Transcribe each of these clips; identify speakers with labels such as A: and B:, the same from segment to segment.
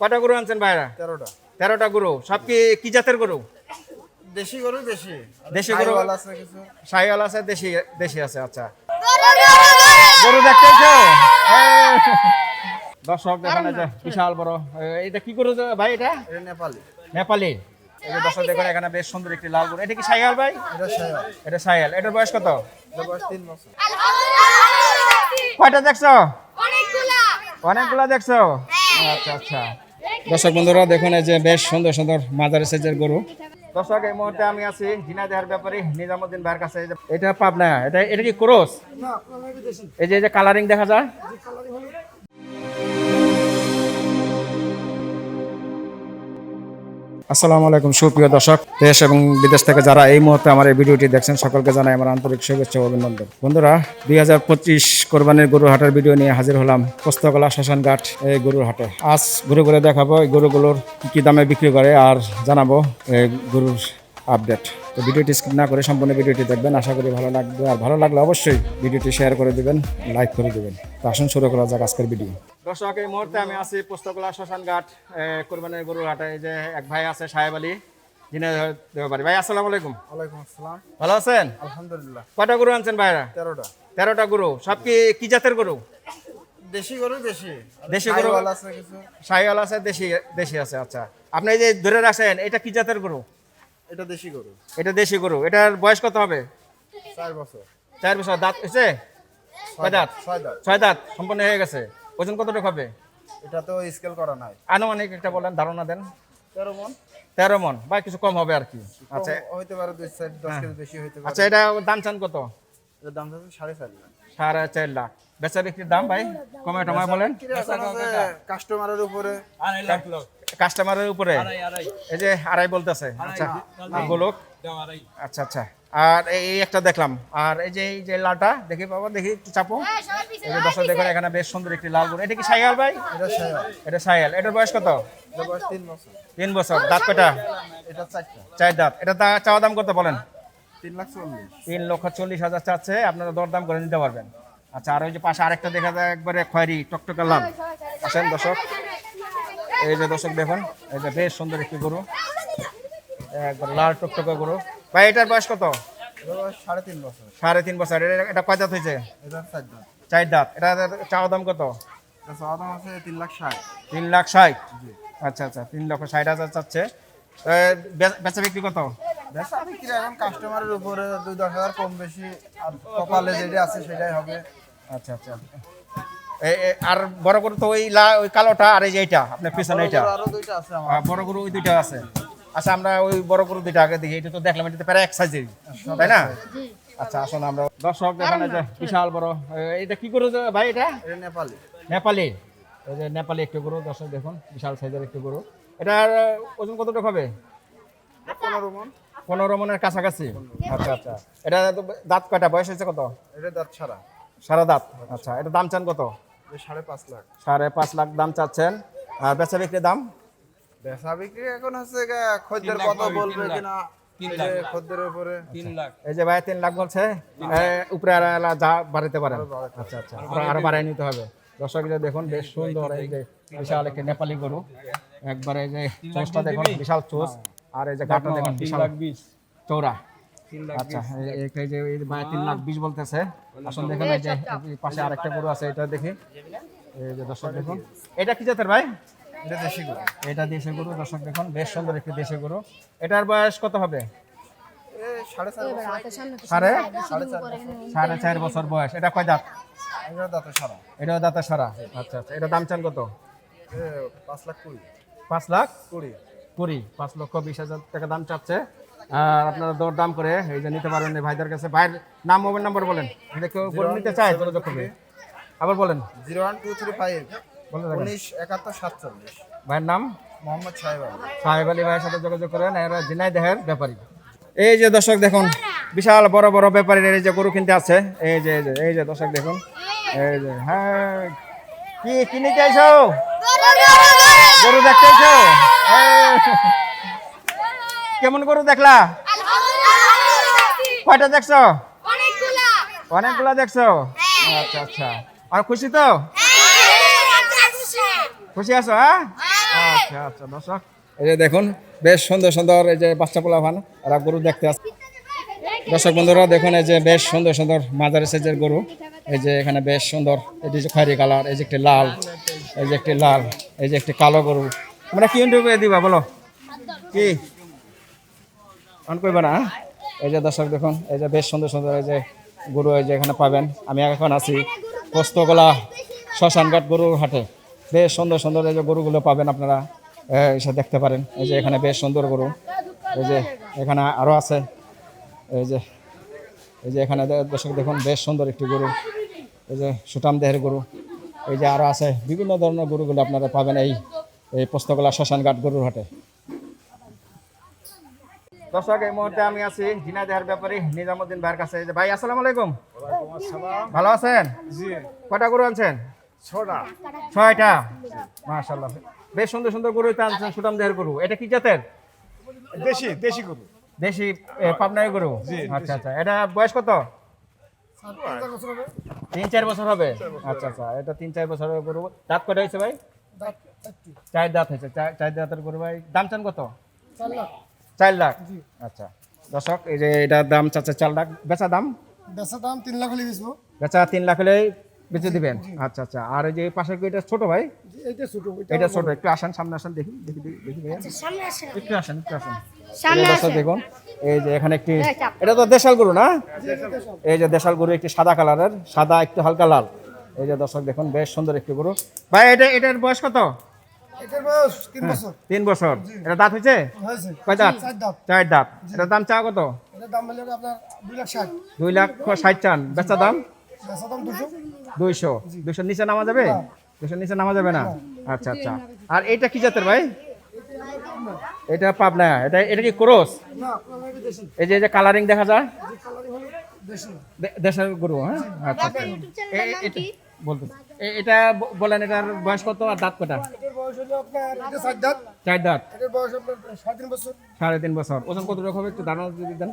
A: কটা গরু আনছেন ভাইরা?
B: তেরোটা।
A: তেরোটা গরু। সব কি কি জাতের গরু?
B: দেশি গরু দেশি।
A: দেশি গরু?
B: সাইওয়াল আছে কিছু।
A: সাইওয়াল আছে দেশি দেশি আছে আচ্ছা। গরু দেখতেছো? দর্শক দেখেন বিশাল বড় এটা কি গরু ভাই এটা?
B: এটা নেপালি।
A: নেপালি। এই যে দর্শক দেখুন এখানে বেশ সুন্দর একটি লাল গরু। এটা কি সাইয়াল ভাই?
B: এটা
A: এটা সাইয়াল এটার বয়স কত?
B: বয়স তিন বছর।
A: কয়টা দেখছ?
C: অনেকগুলা।
A: অনেকগুলো দেখছ? আচ্ছা আচ্ছা। দর্শক বন্ধুরা দেখুন এই যে বেশ সুন্দর সুন্দর মাদার সাইজের গরু। দর্শক এই মুহূর্তে আমি আছি ঝিনাইদহের ব্যাপারে নিজামুদ্দিন ভাইয়ের কাছে। এটা পাবনা এটা এটা কি ক্রস? এই যে এই যে কালারিং দেখা যায়? আসসালামু আলাইকুম, সুপ্রিয় দর্শক, দেশ এবং বিদেশ থেকে যারা এই মুহূর্তে আমার এই ভিডিওটি দেখছেন, সকলকে জানাই আমার আন্তরিক শুভেচ্ছা অভিনন্দন। বন্ধুরা, দুই হাজার পঁচিশ কোরবানির গরুর হাটের ভিডিও নিয়ে হাজির হলাম পোস্তকলা শ্মশানঘাট এই গরুর হাটে আজ ঘুরে ঘুরে দেখাবো এই গরুগুলোর কি কি দামে বিক্রি করে আর জানাব এই গরুর আপডেট তো ভিডিওটি স্কিপ না করে সম্পূর্ণ ভিডিওটি দেখবেন। আশা করি ভালো লাগবে। আর ভালো লাগলে অবশ্যই ভিডিওটি শেয়ার করে দিবেন লাইক করে দিবেন। তো আসুন শুরু করা যাক আজকের ভিডিও দর্শক এই মুহূর্তে আমি আছি পুস্তকলা শ্মশানঘাট কোরবানির গরুর হাটে। এই যে এক ভাই আছে সাহেব আলী যিনি ভাই আসসালামু আলাইকুম।
B: ওয়ালাইকুম আসসালাম।
A: ভালো আছেন?
B: আলহামদুলিল্লাহ।
A: কটা গরু আনছেন ভাইরা
B: তেরোটা।
A: তেরোটা গরু। সব কি কি জাতের গরু?
B: দেশি গরু দেশি।
A: দেশি গরু?
B: আছে কিছু।
A: সাইওয়াল আছে দেশি দেশি আছে আচ্ছা। আপনি যে ধরে রাখছেন এটা কি জাতের গরু?
B: এটা দেশি গরু।
A: এটা দেশি গরু। এটার বয়স কত হবে?
B: চার বছর।
A: চার বছর। দাঁত হয়েছে? কয় দাঁত?
B: ছয় দাঁত।
A: ছয় দাঁত। সম্পূর্ণ হয়ে গেছে। ওজন কতটুকু হবে?
B: এটা তো স্কেল করা নাই।
A: আনুমানিক একটা বলেন ধারণা দেন।
B: তেরো মন।
A: তেরো মন। বা কিছু কম হবে আর কি। আচ্ছা।
B: হইতে পারে দুই সাইড দশ কেজি বেশি হইতে পারে।
A: আচ্ছা এটা দাম চান কত?
B: এটার দাম যাচ্ছে সাড়ে চার লাখ।
A: সাড়ে চার লাখ। বেচা বিক্রির দাম ভাই কমে টমায় বলেন।
B: কাস্টমারের উপরে।
A: কাস্টমারের উপরে। এই যে আড়াই বলতেছে। আচ্ছা গোলক। আচ্ছা আচ্ছা। আর এই এই একটা দেখলাম। আর এই যে এই যে লালটা দেখি বাবা দেখি একটু চাপো। এই যে দর্শক দেখুন এখানে বেশ সুন্দর একটি লাল গরু এটা কি সাইয়াল ভাই?
B: এটা
A: সাইয়াল। এটার বয়স কত?
B: তিন বছর।
A: দাঁত কটা
B: এটা
A: চার দাঁত। এটা চাওয়া দাম কত বলেন?
B: তিন লাখ চল্লিশ।
A: তিন লক্ষ চল্লিশ হাজার চাচ্ছে। আপনারা দরদাম করে নিতে পারবেন। আচ্ছা আর ওই যে পাশে আরেকটা দেখা যায় একবারে খয়েরি টকটকা লাল। আসেন দর্শক। এই যে দর্শক দেখুন এই যে বেশ সুন্দর একটি গরু। একবার লাল টকটকা গরু। ভাই এটার বয়স কত?
B: সাড়ে তিন বছর।
A: সাড়ে তিন বছর। এটা- কয় দাঁত হয়েছে?
B: চার দাঁত
A: এটা চাওয়া দাম কত?
B: চাওয়া দাম আছে তিন লাখ ষাট।
A: তিন লাখ ষাট? আচ্ছা আচ্ছা তিন লক্ষ ষাট হাজার চাচ্ছে। বেচা বিক্রি কত?
B: বেচা বিক্রি এখন কাস্টমারের উপরে দুই দশ হাজার কম বেশি। আর কপালে যেটা আছে সেটাই হবে।
A: আচ্ছা আচ্ছা এ- এ, আর বড় গরু তো ওই ওই কালোটা আর এই যে আপনার পিছনে এইটা।
B: আরও দুইটা আছে আমার।
A: আহ, বড় গরু ওই দুইটা আছে। আচ্ছা আমরা ওই বড় গরু দুইটা আগে দেখি এটা তো দেখলাম এটা তো প্রায় এক সাইজের তাই না? আচ্ছা আসুন আমরা। দর্শক দেখেন এই যে বিশাল বড় এটা কি গরু ভাই এটা?
B: এটা নেপালি।
A: নেপালি। এই যে নেপালি একটু গরু দর্শক দেখুন বিশাল সাইজের একটু গরু। এটার ওজন কতটুকু হবে?
B: পনেরো মন।
A: পনেরো মনের কাছাকাছি। আচ্ছা আচ্ছা। এটা দাঁত কয়টা? বয়স হয়েছে কত?
B: এটা দাঁত ছাড়া।
A: সারা দাঁত আচ্ছা এটা দাম চান কত?
B: সাড়ে পাঁচ লাখ।
A: সাড়ে পাঁচ লাখ দাম চাচ্ছেন। আর বেচা বিক্রির দাম?
B: বেচা বিক্রি এখন হচ্ছে গা, খদ্দের কত বলবে কিনা?
A: এই যে ভাই তিন লাখ বলছে। উপরে যা বাড়াতে পারেন। আচ্ছা আচ্ছা। আরো- আরও বাড়াই নিতে হবে। দর্শক যে দেখুন বেশ সুন্দর এই যে বিশাল একটি নেপালি গরু। একবারে এই যে চোষটা দেখুন বিশাল চোষ আর এই যে গাটা দেখুন বিশাল চৌড়া আচ্ছা এই- এই- এই যে ভাই তিন লাখ বিশ বলতেছে। আসুন দেখুন এই যে পাশে আরেকটা গরু আছে এটা দেখি। এই যে দর্শক দেখুন। এটা কি জাতের ভাই?
B: এটা দেশি গরু।
A: এটা দেশি গরু দর্শক দেখুন। বেশ সুন্দর একটি দেশি গরু। এটার বয়স কত হবে?
B: সাড়ে চার বছর।
A: সাড়ে?
B: চার
A: বয়স। এটা কয় দাঁত?
B: এটা দাঁতে সারা
A: এটাও দাঁতা সারা আচ্ছা আচ্ছা। এটা দাম চান কত?
B: পাঁচ লাখ কুড়ি।
A: পাঁচ লাখ
B: কুড়ি।
A: কুড়ি। পাঁচ লক্ষ বিশ হাজার টাকা দাম চাচ্ছে। আর আপনারা দর দাম করে এই যে নিতে পারেন ভাইদের কাছে। ভাইয়ের নাম মোবাইল নাম্বার বলেন। যদি কেউ গরু নিতে চায় যোগাযোগ করবে। আবার বলেন।
B: Zero one two three five উনিশ একাত্তর সাতচল্লিশ।
A: ভাইয়ের নাম?
B: মোহাম্মদ সাহেব আলী।
A: সাহেব আলী ভাইয়ের সাথে যোগাযোগ করেন। এরা জিনাই দেহের ব্যাপারী। এই যে দর্শক দেখুন বিশাল বড় বড় ব্যাপারীর এই যে গরু কিনতে আছে এই যে এই যে এই যে দর্শক দেখুন। এই যে হ্যাঁ। কি কিনে চাইছো গরু দেখতে চাইছো কেমন গরু দেখলা? কয়টা দেখছ?
C: অনেকগুলা।
A: দেখছ? আচ্ছা আচ্ছা। আর খুশি তো? খুশি আছো হ্যাঁ? আচ্ছা আচ্ছা দর্শক এই যে দেখুন বেশ সুন্দর সুন্দর এই যে বাচ্চা পোলা ভান এরা গরু দেখতে আসছে দর্শক বন্ধুরা দেখুন এই যে বেশ সুন্দর সুন্দর মাঝারি সাইজের গরু। এই যে এখানে বেশ সুন্দর এটি যে খয়েরি কালার এই যে একটি লাল এই যে একটি লাল এই যে একটি কালো গরু। তোমরা কি ইন্টারভিউ দিবা বলো। কি? অন করবে না হ্যাঁ? এই যে দর্শক দেখুন এই যে বেশ সুন্দর সুন্দর এই যে গরু এই যে এখানে পাবেন আমি এখন আছি পোস্তগোলা শ্মশানঘাট গরুর হাটে বেশ সুন্দর সুন্দর এই যে গরুগুলো পাবেন আপনারা এসে দেখতে পারেন এই যে এখানে বেশ সুন্দর গরু এই যে এখানে আরও আছে এই যে এই যে এখানে দর্শক দেখুন বেশ সুন্দর একটি গরু এই যে সুটাম দেহের গরু এই যে আরও আছে বিভিন্ন ধরনের গরুগুলো আপনারা পাবেন এই এই পোস্তগোলা শ্মশানঘাট গরুর হাটে দর্শক এই মুহূর্তে আমি আছি ঝিনাইদহের ব্যাপারে নিজামুদ্দিন ভাইয়ের কাছে। যে ভাই আসসালামু আলাইকুম। ভালো আছেন? জি। কটা গরু আনছেন? ছটা ছয়টা? মাশাল্লাহ বেশ সুন্দর সুন্দর গরু তো আনছেন সুটাম দেহের গরু। এটা কি জাতের?
D: দেশি দেশি গরু।
A: দেশি পাবনাই গরু? আচ্ছা আচ্ছা। এটা বয়স কত? তিন চার বছর হবে। আচ্ছা আচ্ছা। এটা তিন চার বছরের গরু। দাঁত কটা হয়েছে ভাই? চার দাঁত হয়েছে। চার- চার দাঁতের গরু ভাই। দাম চান কত? চার লাখ। আচ্ছা। দর্শক এই যে এটার দাম চাচ্ছে চার লাখ। বেচা দাম?
B: বেচা দাম তিন লাখ হলে বেচবো।
A: বেচা তিন লাখ হলে বেঁচে দিবেন? আচ্ছা আচ্ছা। আর এই যে পাশে এটা ছোট ভাই?
B: এইটা ছোট
A: এটা ছোট। একটু আসেন সামনে আসেন দেখি দেখি দেখি দেখি
C: সামনে আসেন
A: একটু আসেন একটু আসেন।
C: সামনে আসেন।
A: দেখুন এই যে এখানে একটি এটা তো দেশাল গরু না? এই যে দেশাল গরু একটি সাদা কালারের সাদা একটু হালকা লাল। এই যে দর্শক দেখুন বেশ সুন্দর একটি গরু। ভাই এটা এটার বয়স কত?
B: এটার বয়স? তিন বছর।
A: এটা দাঁত হয়েছে?
B: হয়েছে।
A: কয় দাঁত?
B: চার
A: দাঁত। এটার দাম চা কত?
B: এটার দাম হলে আপনার দুই লাখ ষাট।
A: লাখ চান। বেচা দাম?
B: বেচা
A: নিচে নামা যাবে? দুইশোর নিচে নামা যাবে না? আচ্ছা আচ্ছা। আর এটা কি জাতের ভাই? এটা পাবনা। এটা এটা কি ক্রস? এই যে এই যে কালারিং দেখা যায়? দেশের গরু হ্যাঁ? আচ্ছা আচ্ছা। বলতে এটা বলেন এটার বয়স কত আর দাঁত কটা
B: চার দাঁত। সাড়ে তিন বছর।
A: ওজন কত রকম হবে একটু ধারণা যদি দেন?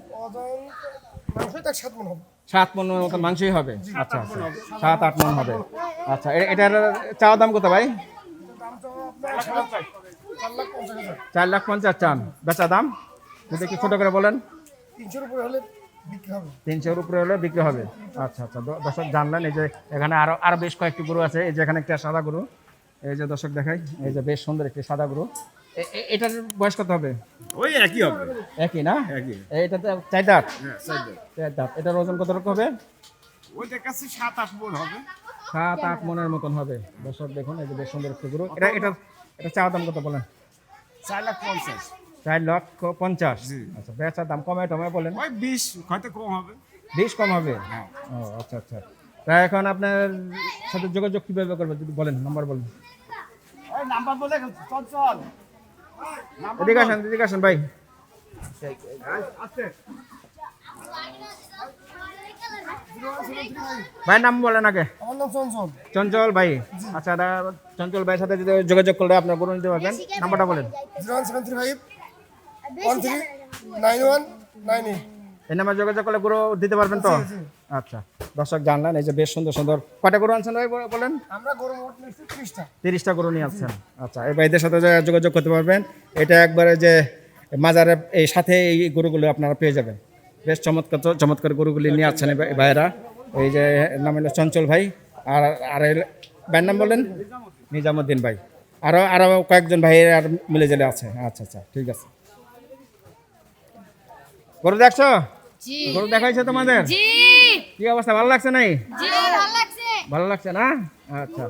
B: সাত মন
A: মতো মাংসই হবে? আচ্ছা আচ্ছা। সাত আট মন হবে। আচ্ছা এটার চাওয়া দাম কত ভাই?
B: চার লাখ পঞ্চাশ
A: চান। বেচা দাম? যদি একটু ছোটো করে বলেন।
B: তিনশোর উপরে হলে
A: তিনশোর উপরে হলে বিক্রি হবে। আচ্ছা আচ্ছা। দর্শক জানলেন এই যে এখানে আরও আরও বেশ কয়েকটি গরু আছে। এই যে এখানে একটা সাদা গরু। এই যে দর্শক দেখাই এই যে বেশ সুন্দর একটি সাদা গরু। এটার বয়স কত হবে?
D: ওই একই হবে।
A: একই না?
D: একই।
A: এটা তো চার দাঁত?
D: হ্যাঁ
A: চার দাঁত। এটার ওজন কত রকম হবে?
D: ওইটার কাছে সাত আট মন হবে।
A: সাত আট মনের মতন হবে। দর্শক দেখুন এই যে বেশ সুন্দর একটি গরু। এটা এটা এটা চাওয়া দাম কত বলেন?
D: চার লাখ পঞ্চাশ।
A: চার লক্ষ পঞ্চাশ। আচ্ছা বেচার দাম কমে টমে বলেন।
D: ওই বিশ হয়তো কম হবে।
A: বিশ কম হবে?
D: হ্যাঁ।
A: ও আচ্ছা আচ্ছা। তা এখন আপনার সাথে যোগাযোগ কীভাবে করবে যদি বলেন নাম্বার বলেন।
D: নাম্বার বলে চল চল।
A: এদিকে আসেন এদিকে আসেন ভাই। ভাইয়ের নাম বলেন আগে।
B: চঞ্চল।
A: চঞ্চল ভাই। আচ্ছা দা চঞ্চল ভাইয়ের সাথে যদি যোগাযোগ করলে আপনার গরু নিতে পারবেন। নাম্বারটা বলেন।
B: Zero one seven three five. One three nine one nine eight
A: এই নাম্বার যোগাযোগ করলে গরু দিতে পারবেন তো? আচ্ছা। দর্শক জানলেন এই যে বেশ সুন্দর সুন্দর। কয়টা গরু আনছেন ভাই বলেন?
B: আমরা গরম মোট নিচ্ছি ত্রিশটা।
A: তিরিশটা গরু নিয়ে আসছেন আচ্ছা এই ভাইদের সাথে যোগাযোগ করতে পারবেন। এটা একবারে যে মাজারে এই সাথে এই গরুগুলো আপনারা পেয়ে যাবেন। বেশ চমৎকার চমৎকার গরুগুলি নিয়ে আসছেন ভাইয়েরা এই যে নাম হলো চঞ্চল ভাই। আর আর ভাইয়ের নাম বলেন? নিজামুদ্দিন ভাই। আরও আরও কয়েকজন ভাইয়ের আর মিলে জেলে আছে। আচ্ছা আচ্ছা ঠিক আছে। গরু দেখছ? গরু দেখাইছো তোমাদের? কি অবস্থা ভালো লাগছে নাই? ভালো লাগছে না? আচ্ছা।